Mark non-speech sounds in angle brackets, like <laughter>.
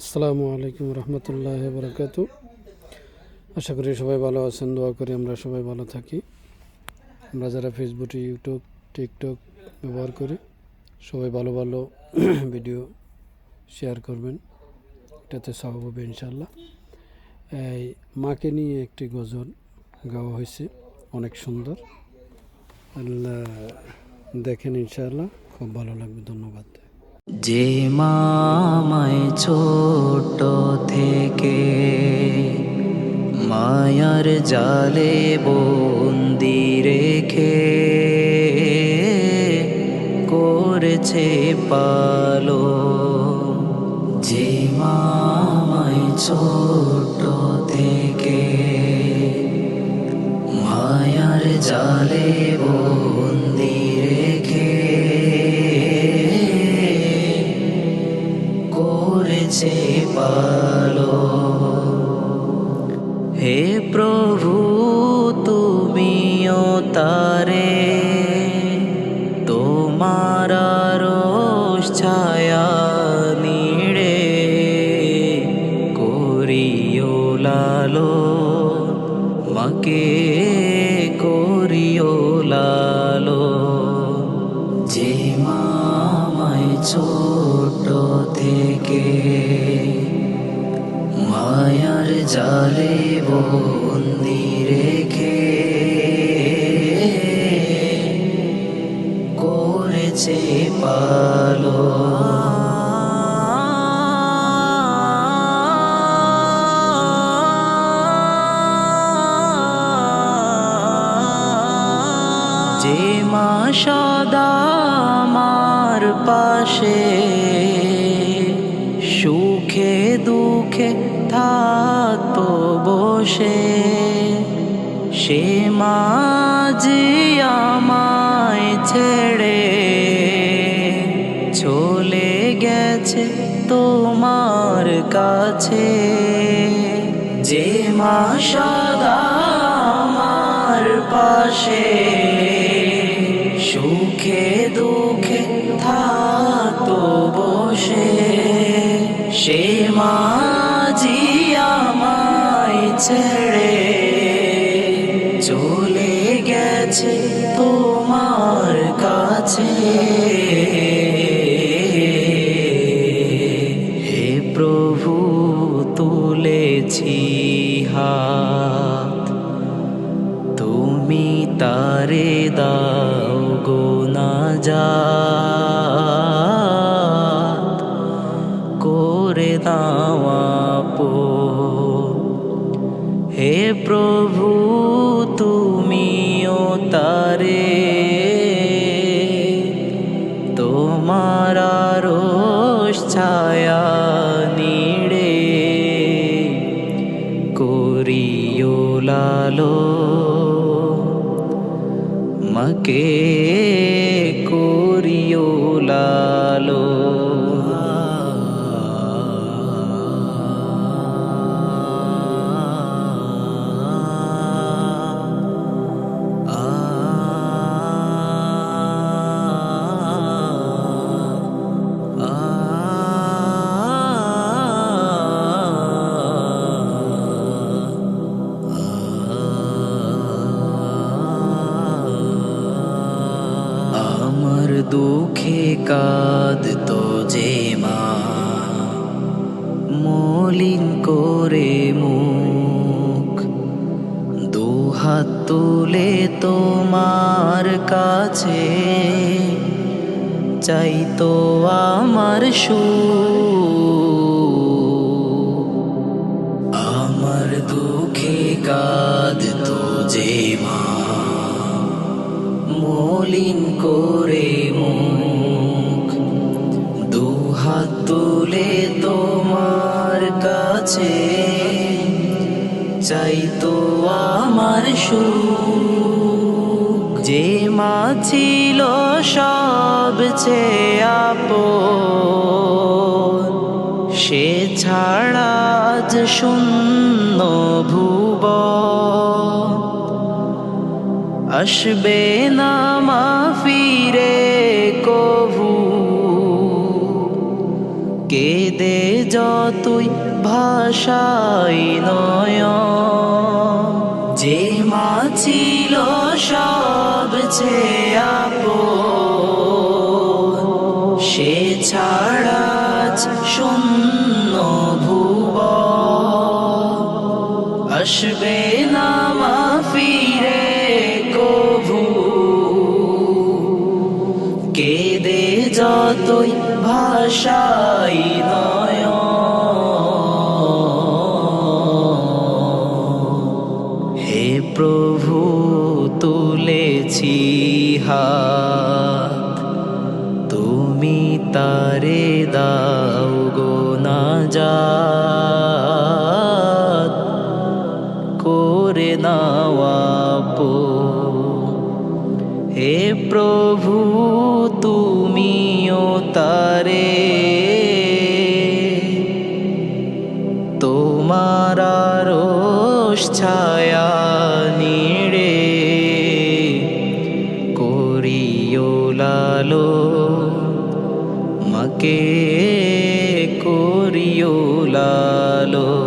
আসসালামু আলাইকুম রহমতুল্লাহ বরকাতু। আশা করি সবাই ভালো আছেন, দোয়া করি আমরা সবাই ভালো থাকি। আমরা যারা ফেসবুক ইউটিউব টিকটক ব্যবহার করি, সবাই ভালো ভালো <clears throat> ভিডিও শেয়ার করবেন। এটাতে সব হবে ইনশাল্লাহ এই মাকে নিয়ে একটি গজল গাওয়া হয়েছে, অনেক সুন্দর। আল্লাহ দেখেন ইনশাআল্লাহ, খুব ভালো লাগবে, ধন্যবাদ। যে মামায় ছোট থেকে মায়ার জালে বন্দি রেখে করেছে পালো। যে মামায় ছোট থেকে মায়ার জালে প্রভু, তুমিও তারে। তোমার রোষ ছায়া নিড়ে করিও লালো মাকে করিও লালো যে মামায় ছোট থেকে মায়ার জালে বন্দি রেখে করেছে পালো যে মা সদা আমার পাশে সুখে দুঃখে থাকতো বসে, সে মাঝি আমায় ছেড়ে চলে গেছে তোমার কাছে। যে মা সদা আমার পাশে, সুখে দুঃখে থাকতো বসে। সে মাঝি আমায় ছেড়ে চলে গেছে তোমার छाया नीडे। कोरियो लालो। मके कोरियो लालो। দুঃখে কাঁদ তো যে মা। মলিন করে মুখ, দুহাত তুলে তোমার কাছে। চাইতো আমার সু আমার দুঃখে কাঁদ তো যে মা। মলিন করে মুখ। দুহাত তুলে তোমার কাছে চাই তো আমার সুখ। যে মা ছিল সব আপ সে ছাড়া আজ শূন্য ভুব আসবে না মা কভু কে কেদে যতই ভাষাই নয় যে মা ছিল সবচেয়ে আপন। সে ছাড়া শূন্য ভুব আসবে ভাষাই নয় হে প্রভু, তুলেছি হাত। তুমি তারে দাও গো না যা করে নাওয়াপো হে প্রভু, তুমিও তারে রোষ ছায়া নিড়ে করিও লালো মাকে করিও লালো।